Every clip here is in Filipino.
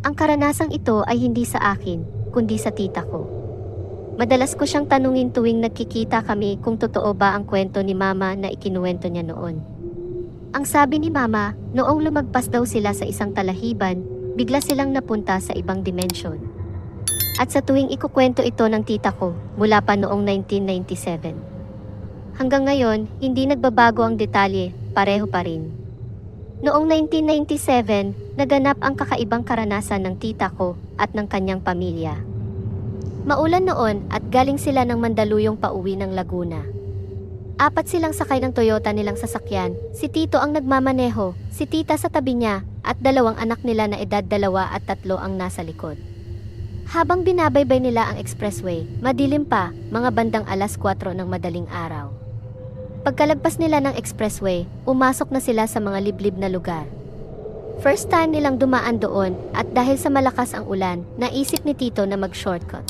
Ang karanasang ito ay hindi sa akin, kundi sa tita ko. Madalas ko siyang tanungin tuwing nagkikita kami kung totoo ba ang kwento ni mama na ikinuwento niya noon. Ang sabi ni mama, noong lumagpas daw sila sa isang talahiban, bigla silang napunta sa ibang dimensyon. At sa tuwing ikukwento ito ng tita ko, mula pa noong 1997. Hanggang ngayon, hindi nagbabago ang detalye, pareho pa rin. Noong 1997, naganap ang kakaibang karanasan ng tita ko at ng kanyang pamilya. Maulan noon at galing sila ng Mandaluyong pauwi ng Laguna. Apat silang sakay ng Toyota nilang sasakyan, si Tito ang nagmamaneho, si Tita sa tabi niya, at dalawang anak nila na edad dalawa at tatlo ang nasa likod. Habang binabaybay nila ang expressway, madilim pa, mga bandang alas 4 ng madaling araw. Pagkalagpas nila ng expressway, umasok na sila sa mga liblib na lugar. First time nilang dumaan doon at dahil sa malakas ang ulan, naisip ni Tito na mag-shortcut.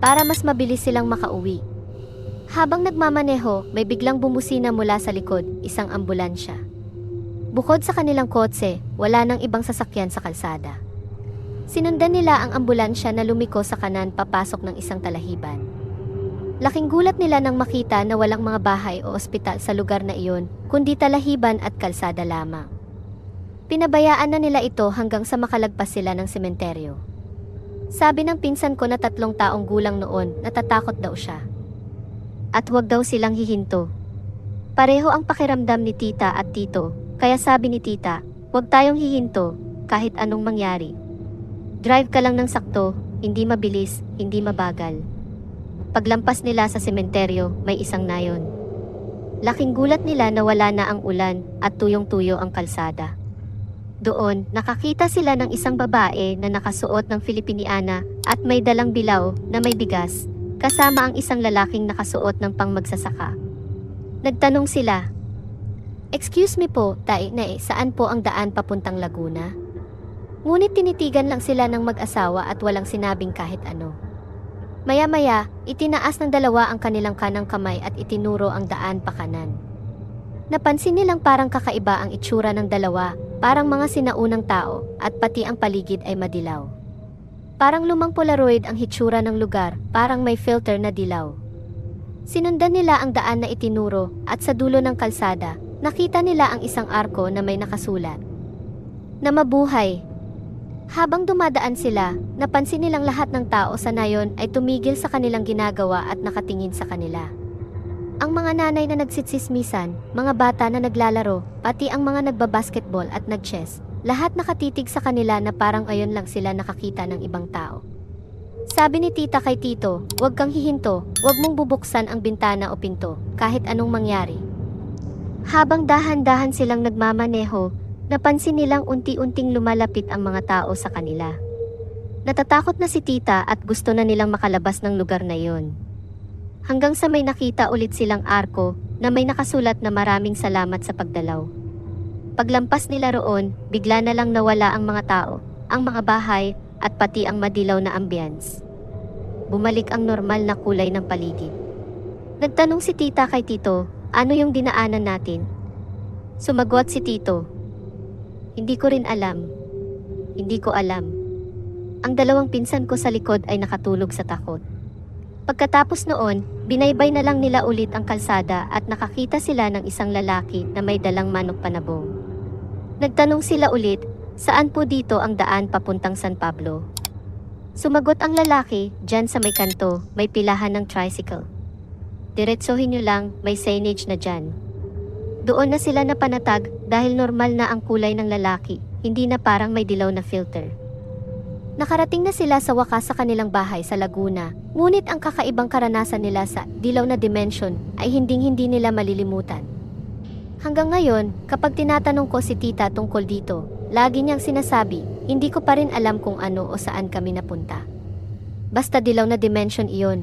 Para mas mabilis silang makauwi. Habang nagmamaneho, may biglang bumusina mula sa likod, isang ambulansya. Bukod sa kanilang kotse, wala nang ibang sasakyan sa kalsada. Sinundan nila ang ambulansya na lumiko sa kanan papasok ng isang talahiban. Laking gulat nila nang makita na walang mga bahay o ospital sa lugar na iyon, kundi talahiban at kalsada lamang. Pinabayaan na nila ito hanggang sa makalagpas sila ng sementeryo. Sabi ng pinsan ko na tatlong taong gulang noon, natatakot daw siya. At huwag daw silang hihinto. Pareho ang pakiramdam ni tita at tito, kaya sabi ni tita, huwag tayong hihinto, kahit anong mangyari. Drive ka lang ng sakto, hindi mabilis, hindi mabagal. Paglampas nila sa sementeryo, may isang nayon. Laking gulat nila na wala na ang ulan at tuyong-tuyo ang kalsada. Doon, nakakita sila ng isang babae na nakasuot ng Filipiniana at may dalang bilaw na may bigas, kasama ang isang lalaking nakasuot ng pangmagsasaka. Nagtanong sila, Excuse me po, tae na eh, saan po ang daan papuntang Laguna? Ngunit tinitigan lang sila ng mag-asawa at walang sinabing kahit ano. Maya-maya, itinaas ng dalawa ang kanilang kanang kamay at itinuro ang daan pa kanan. Napansin nilang parang kakaiba ang itsura ng dalawa, parang mga sinaunang tao, at pati ang paligid ay madilaw. Parang lumang polaroid ang hitsura ng lugar, parang may filter na dilaw. Sinundan nila ang daan na itinuro, at sa dulo ng kalsada, nakita nila ang isang arko na may nakasulat. Na mabuhay. Habang dumadaan sila, napansin nilang lahat ng tao sa nayon ay tumigil sa kanilang ginagawa at nakatingin sa kanila. Ang mga nanay na nagsitsismisan, mga bata na naglalaro, pati ang mga nagbabasketball at nagchess, lahat nakatitig sa kanila na parang ayon lang sila nakakita ng ibang tao. Sabi ni tita kay tito, huwag kang hihinto, huwag mong bubuksan ang bintana o pinto, kahit anong mangyari. Habang dahan-dahan silang nagmamaneho, napansin nilang unti-unting lumalapit ang mga tao sa kanila. Natatakot na si tita at gusto na nilang makalabas ng lugar na iyon. Hanggang sa may nakita ulit silang arko na may nakasulat na maraming salamat sa pagdalaw. Paglampas nila roon, bigla na lang nawala ang mga tao, ang mga bahay, at pati ang madilaw na ambience. Bumalik ang normal na kulay ng paligid. Nagtanong si tita kay tito, ano yung dinaanan natin? Sumagot si tito, hindi ko rin alam. Hindi ko alam. Ang dalawang pinsan ko sa likod ay nakatulog sa takot. Pagkatapos noon, binaybay na lang nila ulit ang kalsada at nakakita sila ng isang lalaki na may dalang manok panabong. Nagtanong sila ulit, saan po dito ang daan papuntang San Pablo? Sumagot ang lalaki, dyan sa may kanto, may pilahan ng tricycle. Diretsohin nyo lang, may signage na dyan. Doon na sila napanatag dahil normal na ang kulay ng lalaki, hindi na parang may dilaw na filter. Nakarating na sila sa wakas sa kanilang bahay sa Laguna, ngunit ang kakaibang karanasan nila sa dilaw na dimension ay hinding-hindi nila malilimutan. Hanggang ngayon, kapag tinatanong ko si tita tungkol dito, lagi niyang sinasabi, hindi ko pa rin alam kung ano o saan kami napunta. Basta dilaw na dimension iyon,